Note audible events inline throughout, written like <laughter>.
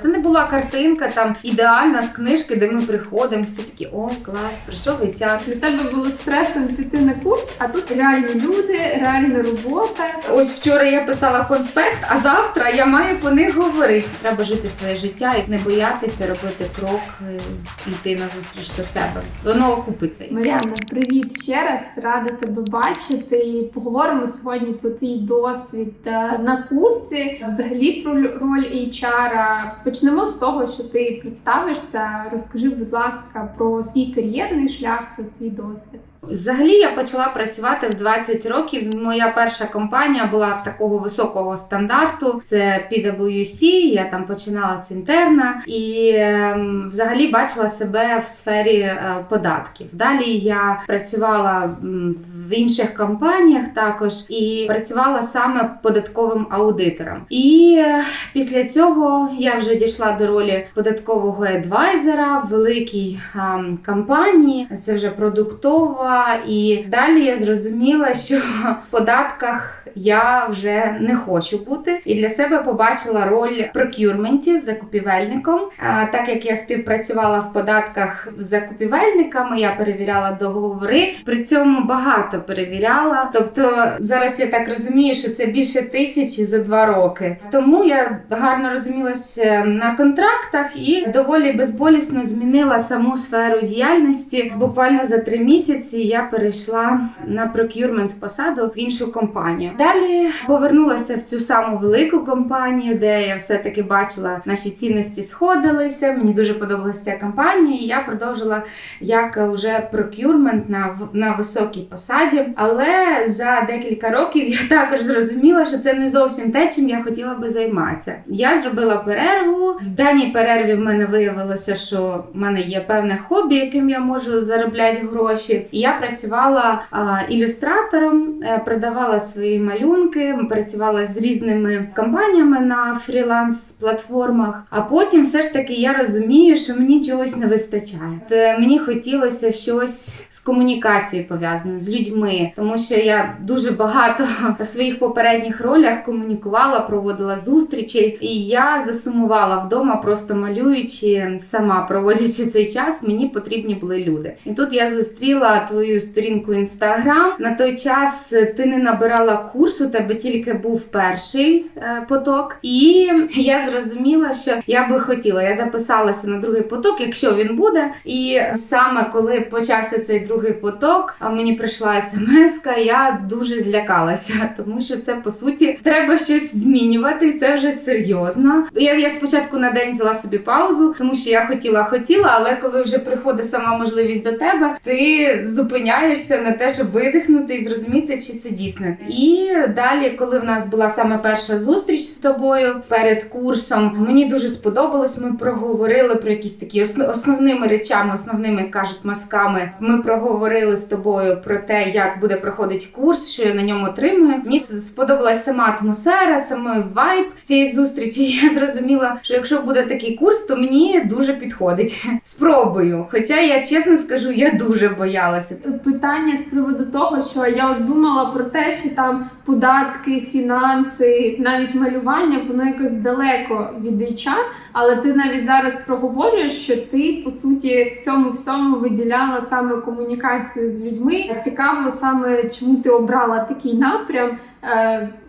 Це не була картинка там ідеальна з книжки, де ми приходимо, всі такі о, клас, прийшов HR. Для тебе було стресом піти на курс, а тут реальні люди, реальна робота. Ось вчора я писала конспект, а завтра я маю по них говорити. Треба жити своє життя і не боятися робити крок, е, йти на зустріч до себе. Воно окупиться. Мар'яна, привіт ще раз. Рада тебе бачити. І поговоримо сьогодні про твій досвід е, на курсі, взагалі про роль HR. Почнемо з того, що ти представишся. Розкажи, будь ласка, про свій кар'єрний шлях, про свій досвід. Взагалі я почала працювати в 20 років. Моя перша компанія була такого високого стандарту. Це PwC, Я там починала з інтерна і ем, взагалі бачила себе в сфері е, податків. Далі я працювала в інших компаніях також і працювала саме податковим аудитором. І е, після цього я вже дійшла до ролі податкового адвайзера в великій ем, компанії. Це вже продуктова. І далі я зрозуміла, що в податках я вже не хочу бути. І для себе побачила роль прокюрментів закупівельником. Так як я співпрацювала в податках з закупівельниками, я перевіряла договори. При цьому багато перевіряла. Тобто зараз я так розумію, що це більше тисячі за два роки. Тому я гарно розумілася на контрактах і доволі безболісно змінила саму сферу діяльності. Буквально за три місяці я перейшла на прокюрмент посаду в іншу компанію. Далі повернулася в цю саму велику компанію, де я все-таки бачила наші цінності сходилися. Мені дуже подобалася ця компанія. І я продовжила як е, вже прокюрмент на, на високій посаді. Але за декілька років я <laughs> також зрозуміла, що це не зовсім те, чим я хотіла би займатися. Я зробила перерву. В даній перерві в мене виявилося, що в мене є певне хобі, яким я можу заробляти гроші. І я працювала ілюстратором, е, продавала свої малюнки, працювала з різними компаніями на фріланс-платформах. А потім все ж таки я розумію, що мені чогось не вистачає. От, е, мені хотілося щось з комунікацією пов'язане з людьми, тому що я дуже багато <laughs> в своїх попередніх ролях комунікувала, проводила зустрічі, і я засумувала вдома, просто малюючи сама проводячи цей час. Мені потрібні були люди. І тут я зустріла твою сторінку інстаграм. На той час е, ти не набирала курс, у тебе тільки був перший е, поток, і <laughs> я зрозуміла, що я би хотіла. Я записалася на другий поток, якщо він буде. І саме коли почався цей другий поток, а мені прийшла смс, я дуже злякалася, <laughs> тому що це по суті треба щось змінювати. Це вже серйозно. Я, я спочатку на день взяла собі паузу, тому що я хотіла, хотіла, але коли вже приходить сама можливість до тебе, ти зупиняєшся на те, щоб видихнути і зрозуміти, чи це дійсно. І далі, коли в нас була саме перша зустріч з тобою перед курсом, мені дуже сподобалось. Ми проговорили про якісь такі основними речами, основними як кажуть масками. Ми проговорили з тобою про те, як буде проходити курс, що я на ньому отримую. Мені сподобалась сама атмосфера, саме вайб цієї зустрічі. <laughs> Я зрозуміла, що якщо буде такий курс, то мені дуже підходить. <laughs> Спробую. Хоча я чесно скажу, я дуже боялася. Питання з приводу того, що я от думала про те, що там податки, фінанси, навіть малювання, воно якось далеко від HR, але ти навіть зараз проговорюєш, що ти по суті в цьому всьому виділяла саме комунікацію з людьми. Цікаво саме, чому ти обрала такий напрям.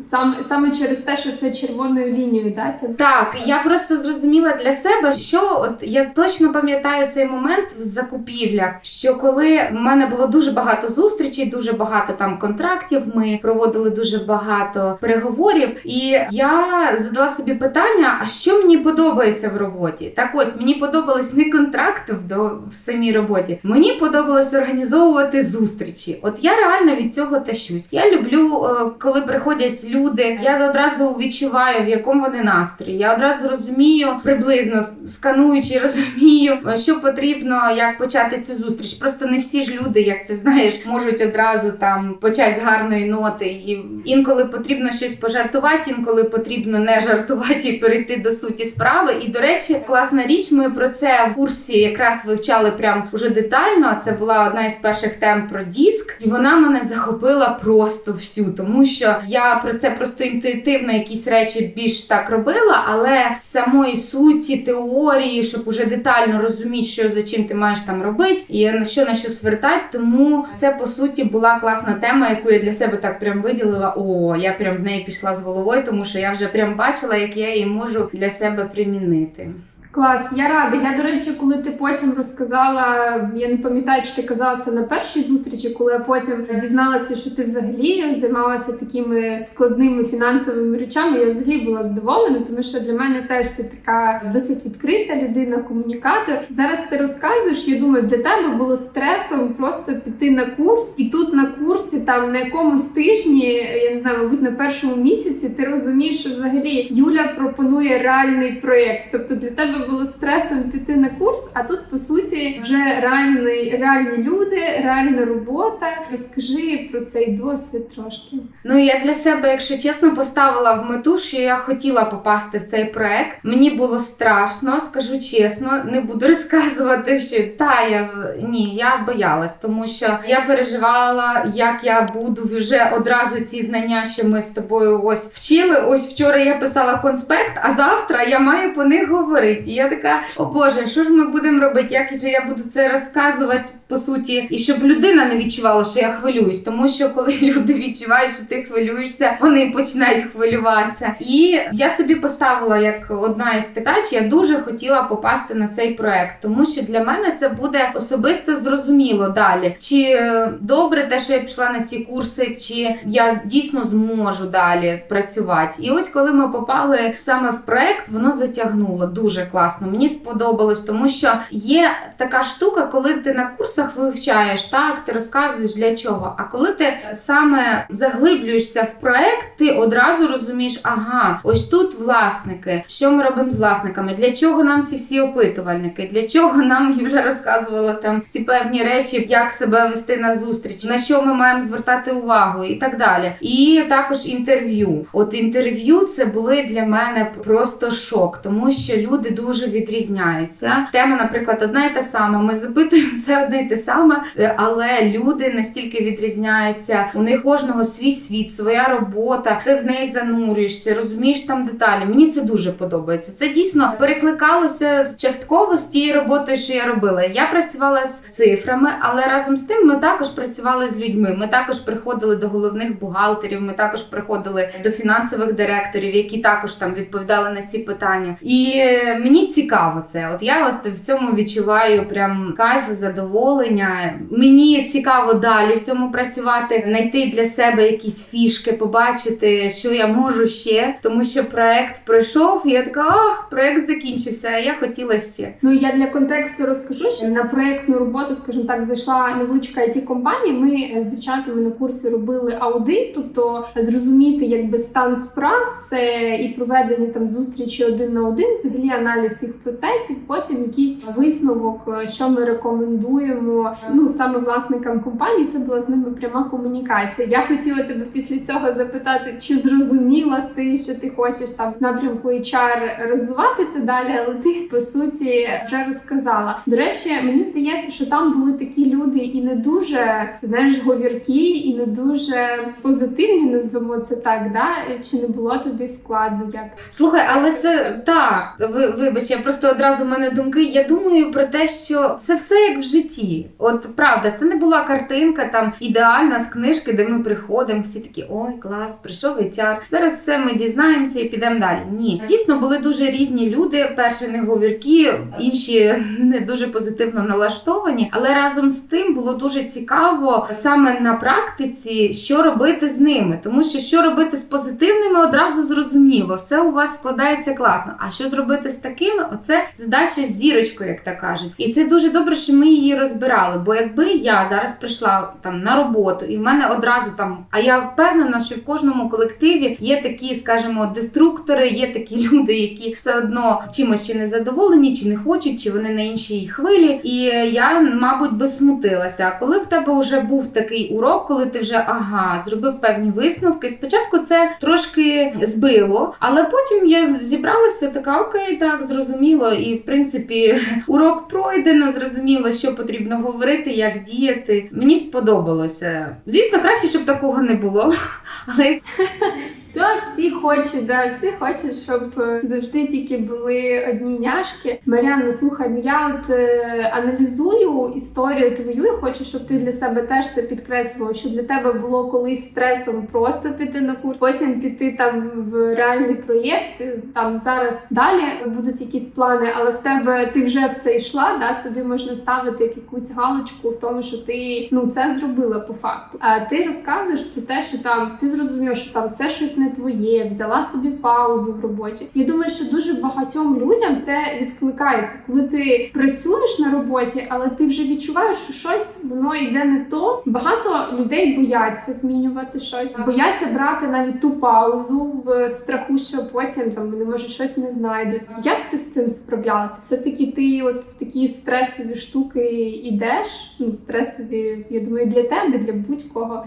Саме, саме через те, що це червоною лінією, да, ця Так, я просто зрозуміла для себе, що от я точно пам'ятаю цей момент в закупівлях. Що коли в мене було дуже багато зустрічей, дуже багато там контрактів, ми проводили дуже багато переговорів, і я задала собі питання: а що мені подобається в роботі? Так ось мені подобались не контракти в, до, в самій роботі, мені подобалось організовувати зустрічі. От я реально від цього тащусь. Я люблю, е, коли приходять люди. Я одразу відчуваю, в якому вони настрої. Я одразу розумію приблизно скануючи, <laughs> розумію, що потрібно, як почати цю зустріч. Просто не всі ж люди, як ти знаєш, можуть одразу там почати з гарної ноти. І інколи потрібно щось пожартувати, інколи потрібно не жартувати і перейти до суті справи. І до речі, класна річ. Ми про це в курсі якраз вивчали прям уже детально. Це була одна із перших тем про диск, і вона мене захопила просто всю, тому що я про це просто інтуїтивно якісь речі більш так робила, але самої суті, теорії, щоб уже детально розуміти, що за чим ти маєш там робити, і на що на що свертати. Тому це по суті була класна тема, яку я для себе так прям виділила. О, я прям в неї пішла з головою, тому що я вже прям бачила, як я її можу для себе примінити. Клас, я рада. Я, до речі, коли ти потім розказала, я не пам'ятаю, чи ти казала це на першій зустрічі, коли я потім дізналася, що ти взагалі займалася такими складними фінансовими речами, я взагалі була задоволена, тому що для мене теж ти така досить відкрита людина, комунікатор. Зараз ти розказуєш. Я думаю, для тебе було стресом просто піти на курс, і тут на курсі, там на якомусь тижні, я не знаю, мабуть, на першому місяці, ти розумієш, що взагалі Юля пропонує реальний проєкт. Тобто для тебе було стресом піти на курс, а тут по суті вже реальний, реальні люди, реальна робота. Розкажи про цей досвід трошки. Ну я для себе, якщо чесно, поставила в мету, що я хотіла попасти в цей проект. Мені було страшно, скажу чесно, не буду <laughs> розказувати, що та я ні, я боялась, тому що я переживала, як я буду вже одразу ці знання, що ми з тобою ось вчили. Ось вчора я писала конспект, а завтра я маю по них говорити. Я така, о Боже, що ж ми будемо робити? Як же я буду це розказувати по суті, і щоб людина не відчувала, що я хвилююсь, тому що коли <laughs> люди відчувають, що ти хвилюєшся, вони починають хвилюватися. І я собі поставила як одна із задач, я дуже хотіла попасти на цей проект, тому що для мене це буде особисто зрозуміло далі, чи е, добре те, що я пішла на ці курси, чи я дійсно зможу далі працювати. І ось коли ми попали саме в проект, воно затягнуло дуже класно. Мені сподобалось, тому що є така штука, коли ти на курсах вивчаєш, так ти розказуєш для чого. А коли ти саме заглиблюєшся в проект, ти одразу розумієш, ага, ось тут власники. Що ми робимо з власниками? Для чого нам ці всі опитувальники? Для чого нам Юля розказувала там ці певні речі, як себе вести на зустріч, на що ми маємо звертати увагу і так далі. І також інтерв'ю. От інтерв'ю це були для мене просто шок, тому що люди дуже відрізняються. Тема, наприклад, одна і та сама. Ми запитуємо <laughs> все одне і те саме, е, але люди настільки відрізняються. У них кожного свій світ, своя робота. Ти в неї занурюєшся, розумієш там деталі. Мені це дуже подобається. Це дійсно перекликалося частково з тією роботою, що я робила. Я працювала з цифрами, але разом з тим ми також працювали з людьми. Ми також приходили до головних бухгалтерів. Ми також приходили до фінансових директорів, які також там відповідали на ці питання. І е, мені цікаво це. От я от в цьому відчуваю прям кайф, задоволення. Мені цікаво далі в цьому працювати, знайти для себе якісь фішки, побачити, що я можу ще. Тому що проект пройшов, і я така, ах, проект закінчився. А я хотіла ще. Ну я для контексту розкажу, що на проєктну роботу, скажімо так, зайшла невеличка it компанія. Ми з дівчатами на курсі робили аудит, тобто зрозуміти якби стан справ, це і проведення там зустрічі один на один, взагалі аналіз їх процесів, потім якийсь висновок, е, що ми рекомендуємо. Ну саме власникам компанії, це була з ними пряма комунікація. Я хотіла тебе після цього запитати, чи зрозуміла ти, що ти хочеш там в напрямку HR розвиватися далі, але ти по суті вже розказала. До речі, мені здається, що там були такі люди і не дуже знаєш говіркі, і не дуже позитивні, назвемо це так. Да? Чи не було тобі складно? Як Слухай, але це так. Ви, вибач, я просто одразу в мене думки. Я думаю про те, що це все як в житті. От правда, це не була картинка там ідеальна з книжки, де ми приходимо, всі такі ой, клас, прийшов HR. Зараз все ми дізнаємося і підемо далі. Ні, дійсно були дуже різні люди. Перші не говіркі, інші <laughs> не дуже позитивно налаштовані. Але разом з тим було дуже цікаво саме на практиці, що робити з ними, тому що що робити з позитивними одразу зрозуміло, все у вас складається класно. А що зробити з такими? Оце задача з зірочкою, як так кажуть. І це дуже добре, що ми її розбирали. Бо якби я зараз прийшла там на роботу, і в мене одразу там, а я впевнена, що в кожному колективі є такі, скажімо, деструктори, є такі <laughs> люди, які все одно чимось чи не задоволені, чи не хочуть, чи вони на іншій хвилі. І я, мабуть, би смутилася. А коли в тебе вже був такий урок, коли ти вже ага, зробив певні висновки. Спочатку це трошки збило, але потім я зібралася така, окей, так, зрозуміло. І в принципі, <laughs> урок пройдено, зрозуміло, що потрібно говорити, як діяти. Мені сподобалося. Звісно, краще, щоб такого не було. <laughs> Але То всі хочуть, да, всі хочуть, щоб е, завжди тільки були одні няшки. Маріанна, слухай, ну я от е, аналізую історію твою і хочу, щоб ти для себе теж це підкреслювала, що для тебе було колись стресом просто піти на курс, потім піти там в реальний проєкт. е, Там зараз далі будуть якісь плани, але в тебе ти вже в це йшла. Да, собі можна ставити якусь галочку в тому, що ти ну це зробила по факту. А ти розказуєш про те, що там ти зрозумів, що там це щось не твоє, взяла собі паузу в роботі. Я думаю, що дуже багатьом людям це відкликається, коли ти працюєш на роботі, але ти вже відчуваєш, що щось воно йде не то. Багато людей бояться змінювати щось, бояться брати навіть ту паузу в страху, що потім там вони може щось не знайдуть. Як ти з цим справлялася? Все таки ти от в такі стресові штуки йдеш? Ну стресові, я думаю, для тебе, для будь-кого.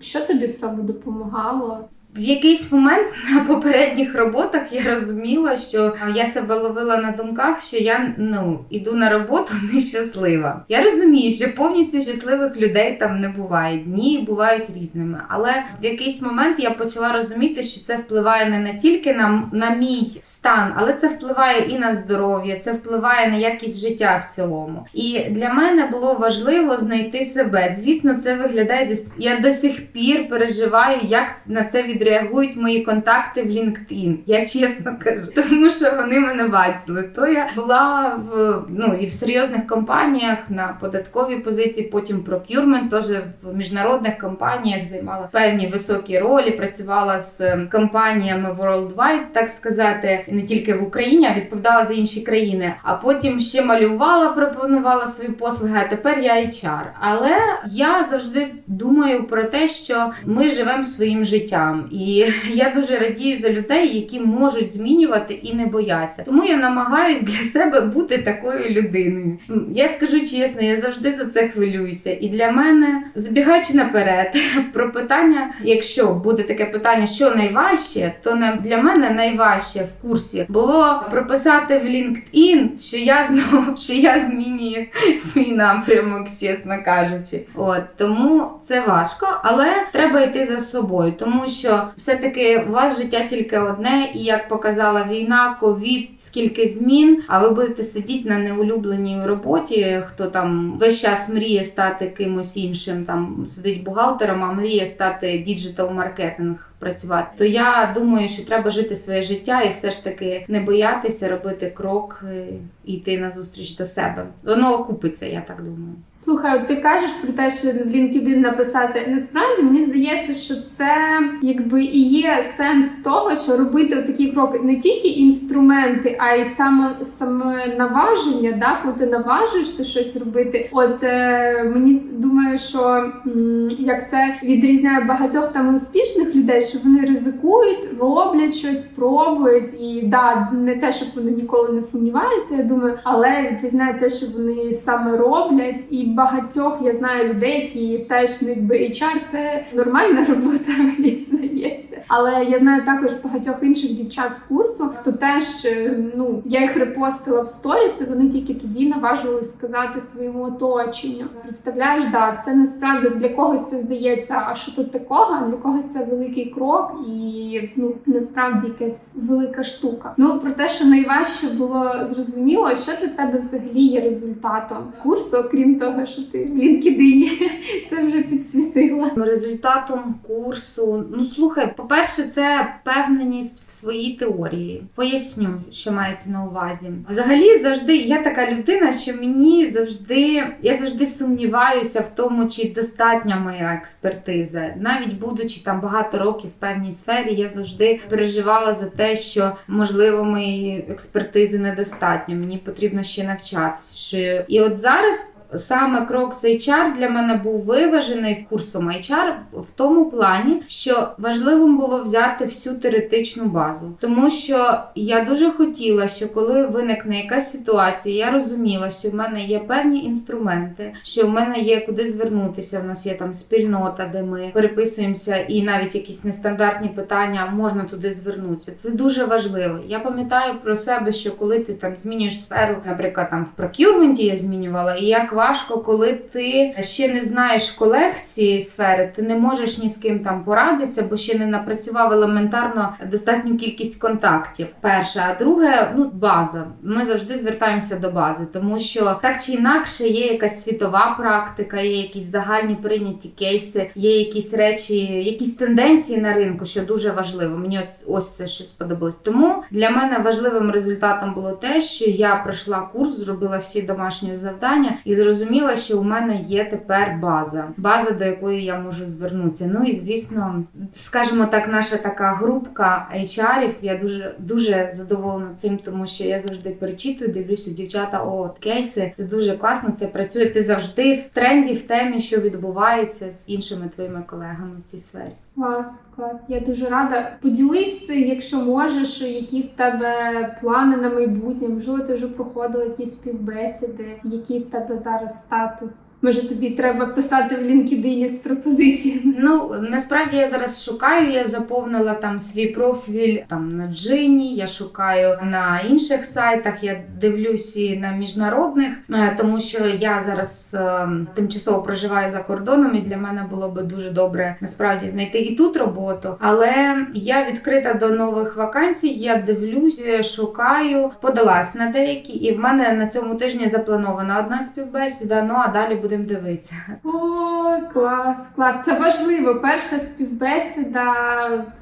Що тобі в цьому допомагало? В якийсь момент <laughs> на попередніх роботах я розуміла, що я себе ловила на думках, що я ну іду на роботу <laughs> нещаслива. Я розумію, що повністю щасливих людей там не буває. Дні бувають різними. Але в якийсь момент я почала розуміти, що це впливає не, не тільки на, на мій стан, але це впливає і на здоров'я, це впливає на якість життя в цілому. І для мене було важливо знайти себе. Звісно, це виглядає зі я до сих пір переживаю, як на це відреагують мої контакти в LinkedIn. Я чесно кажу, тому що вони мене бачили. То я була в ну і в серйозних компаніях на податковій позиції, потім procurement, теж в міжнародних компаніях займала певні високі ролі. Працювала з ем, компаніями worldwide, так сказати, не тільки в Україні, а відповідала за інші країни. А потім ще малювала, пропонувала свої послуги. А тепер я HR. Але я завжди думаю про те, що ми живемо своїм життям, і <laughs> я дуже радію за людей, які можуть змінювати і не бояться. Тому я намагаюсь для себе бути такою людиною. Я скажу чесно, я завжди за це хвилююся. І для мене, забігаючи наперед, <laughs> про питання, якщо буде таке питання, що найважче, то для мене найважче в курсі було прописати в LinkedIn, що я знову <laughs> що я змінюю свій напрямок, чесно кажучи. От тому це важко, але треба йти за собою, тому що все-таки у вас життя тільки одне, і як показала війна, ковід, скільки змін, а ви будете сидіти на неулюбленій роботі. Хто там весь час мріє стати кимось іншим, там сидить бухгалтером, а мріє стати діджитал маркетинг. Працювати, то я думаю, що треба жити своє життя і все ж таки не боятися робити крок е, і йти на зустріч до себе. Воно окупиться, я так думаю. Слухай, ти кажеш про те, що в LinkedIn написати. Насправді мені здається, що це якби і є сенс того, що робити такі кроки не тільки інструменти, а й саме саме наваження, да, коли ти наважуєшся щось робити. От е, мені думаю, що м, як це відрізняє багатьох там успішних людей, що вони ризикують, роблять щось, пробують, і да, не те, щоб вони ніколи не сумніваються, я думаю, але відрізняє те, що вони саме роблять. І багатьох я знаю людей, які теж ну, якби HR – це нормальна <laughs> робота, мені здається. Але я знаю також багатьох інших дівчат з курсу, хто теж е, ну я їх репостила в сторіс, і вони тільки тоді наважували сказати своєму оточенню. Представляєш, да, це насправді для когось це здається, а що тут такого? Для когось це великий крок і ну насправді якась велика штука. Ну про те, що найважче було зрозуміло, що для тебе взагалі є результатом курсу, окрім того, що ти в LinkedIn <laughs> це вже підсвітила. Результатом курсу, ну слухай, по-перше, це впевненість в своїй теорії. Поясню, що мається на увазі. Взагалі, завжди я така людина, що мені завжди я завжди сумніваюся в тому, чи достатня моя експертиза. Навіть будучи там багато років в певній сфері, я завжди переживала за те, що можливо моєї експертизи недостатньо. Мені потрібно ще навчатися. І от зараз. Саме крок з HR для мене був виважений в курсом HR в тому плані, що важливим було взяти всю теоретичну базу, тому що я дуже хотіла, що коли виникне якась ситуація, я розуміла, що в мене є певні інструменти, що в мене є куди звернутися. В нас є там спільнота, де ми переписуємося, і навіть якісь нестандартні питання можна туди звернутися. Це дуже важливо. Я пам'ятаю про себе, що коли ти там змінюєш сферу, наприклад, там в прокюрменті я змінювала, і як важко, коли ти ще не знаєш колег цієї сфери, ти не можеш ні з ким там порадитися, бо ще не напрацював елементарно достатню кількість контактів. Перше, а друге, ну база. Ми завжди звертаємося до бази, тому що так чи інакше є якась світова практика, є якісь загальні прийняті кейси, є якісь речі, якісь тенденції на ринку, що дуже важливо. Мені ось ось це що сподобалось. Тому для мене важливим результатом було те, що я пройшла курс, зробила всі домашні завдання і зрозуміла, що у мене є тепер база, база, до якої я можу звернутися. Ну і звісно, скажімо так, наша така групка HR-ів, Я дуже дуже задоволена цим, тому що я завжди перечитую, дивлюся дівчата. О, кейси. Це дуже класно. Це працює. Ти завжди в тренді, в темі, що відбувається з іншими твоїми колегами в цій сфері. Клас, клас. Я дуже рада. Поділись, якщо можеш, які в тебе плани на майбутнє. Можливо, ти вже проходила якісь співбесіди, який в тебе зараз статус. Може, тобі треба писати в LinkedIn з пропозиціями. Ну насправді я зараз шукаю. Я заповнила там свій профіль там на Джині. Я шукаю на інших сайтах. Я дивлюсь і на міжнародних, е, тому що я зараз е, тимчасово проживаю за кордоном, і для мене було би дуже добре насправді знайти і тут роботу. Але я відкрита до нових вакансій. Я дивлюсь, шукаю, подалась на деякі, і в мене на цьому тижні запланована одна співбесіда. Ну а далі будемо дивитися. Ой, клас, клас. Це важливо. Перша співбесіда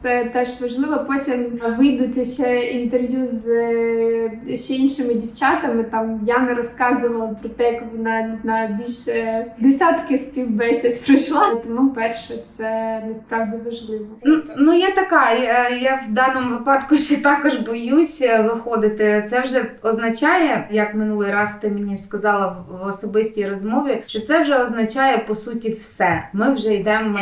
це теж важливо. Потім вийдуть ще інтерв'ю з ще іншими дівчатами. Там Яна розказувала про те, як вона не знаю, більше десятки співбесід пройшла. Тому перше це насправді важливо. Ну, ну я така. Я, я в даному випадку ще також боюся виходити. Це вже означає, як минулий раз ти мені сказала в, особистій розмові, що це вже означає по суті все. Ми вже йдемо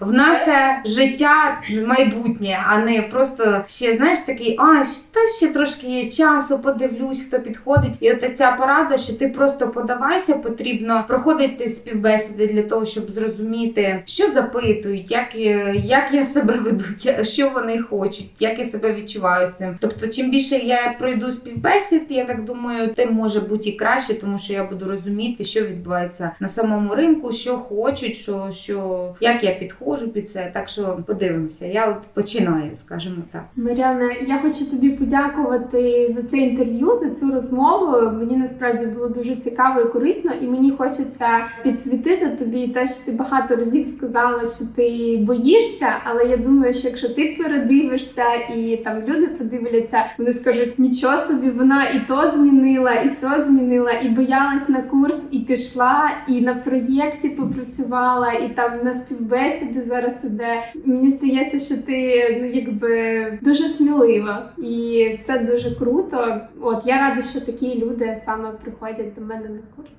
в наше життя майбутнє, а не просто ще знаєш такий, а та ще трошки є часу, подивлюсь, хто підходить. І от ця порада, що ти просто подавайся, потрібно проходити співбесіди для того, щоб зрозуміти, що запитують, як, е, як я себе веду, що вони хочуть, як я себе відчуваю з цим. Тобто, чим більше я пройду співбесід, я так думаю, тим може бути і краще, тому що я буду розуміти, що відбувається на самому ринку, що хочуть, що, що як я підходжу під це. Так що подивимося. Я от починаю, скажімо так. Мар'яна, я хочу тобі подякувати за це інтерв'ю, за цю розмову. Мені насправді було дуже цікаво і корисно, і мені хочеться підсвітити тобі те, що ти багато разів сказала, що ти боїшся, але я думаю, що якщо ти передивишся і там люди подивляться, вони скажуть, нічого собі, вона і то змінила, і все змінила, і боялась на курс, і пішла, і на проєкті попрацювала, і там на співбесіди зараз іде. Мені здається, що ти ну якби дуже смілива, і це дуже круто. От я рада, що такі люди саме приходять до мене на курс.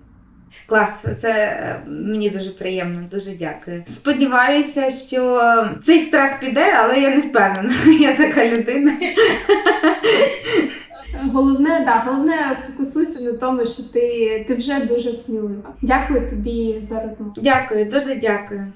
Клас, це е, мені дуже приємно, дуже дякую. Сподіваюся, що цей страх піде, але я не впевнена. <laughs> Я така людина. Головне, да, головне фокусуйся на тому, що ти, ти вже дуже смілива. Дякую тобі за розмову. Дякую, дуже дякую.